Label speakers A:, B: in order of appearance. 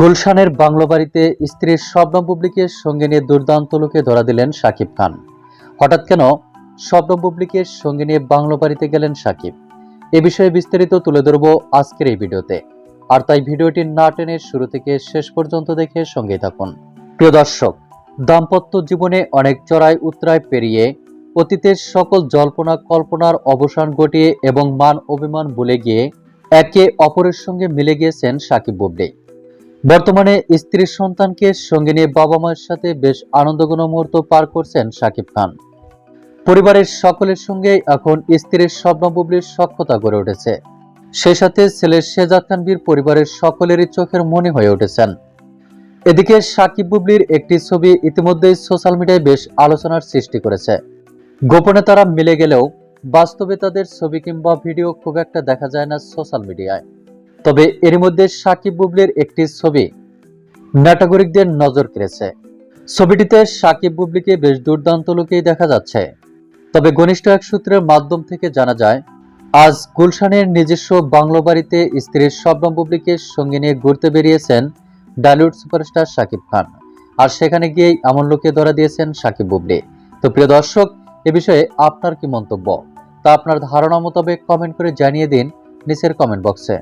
A: গুলশানের বাংলো বাড়িতে স্ত্রীর স্বপ্ন বুবলিকের সঙ্গে নিয়ে দুর্দান্ত লোকে ধরা দিলেন শাকিব খান। হঠাৎ কেন স্বপ্ন বুবলিকের সঙ্গে নিয়ে বাংলো বাড়িতে গেলেন শাকিব? এ বিষয়ে বিস্তারিত তুলে ধরব আজকের এই ভিডিওতে। আর তাই ভিডিওটি না টেনে শুরু থেকে শেষ পর্যন্ত দেখে সঙ্গে থাকুন। প্রিয় দর্শক, দাম্পত্য জীবনে অনেক চড়াই উতরাই পেরিয়ে অতীতের সকল জল্পনা কল্পনার অবসান ঘটিয়ে এবং মান অভিমান ভুলে গিয়ে একে অপরের সঙ্গে মিলে গিয়েছেন সাকিব বুবলি। বর্তমানে স্ত্রীর সন্তানকে সঙ্গে নিয়ে বাবা মায়ের সাথে বেশ আনন্দঘন মুহূর্ত পার করছেন সাকিব খান। পরিবারের সকলের সঙ্গে এখন স্ত্রীর স্বপ্ন বুবলির সক্ষতা গড়ে উঠেছে। সেই সাথে ছেলে শেজাদ খানবীর পরিবারের সকলেরই চোখের মনে হয়ে উঠেছেন। এদিকে সাকিব বুবলির একটি ছবি ইতিমধ্যেই সোশ্যাল মিডিয়ায় বেশ আলোচনার সৃষ্টি করেছে। গোপনে তারা মিলে গেলেও বাস্তবে তাদের ছবি কিংবা ভিডিও খুব একটা দেখা যায় না সোশ্যাল মিডিয়ায়। তবে এর মধ্যে সাকিব বুবলির একটি ছবি নাটাগরিকদের নজর কেড়েছে। ছবিটিতে সাকিব বুবলিকে বেশ দুর্দান্ত লোকেই দেখা যাচ্ছে। তবে ঘনিষ্ঠ এক সূত্রের মাধ্যম থেকে জানা যায়, আজ গুলশানের নিজস্ব বাংলো বাড়িতে স্ত্রীর শবনম বুবলিকে সঙ্গে নিয়ে ঘুরতে বেরিয়েছেন ডালিউড সুপারস্টার সাকিব খান। আর সেখানে গিয়েই এমন লোকে ধরা দিয়েছেন সাকিব বুবলি। তো প্রিয় দর্শক, এ বিষয়ে আপনার কি মন্তব্য? তা আপনার ধারণা মোতাবেক কমেন্ট করে জানিয়ে দিন নিচের কমেন্ট বক্সে।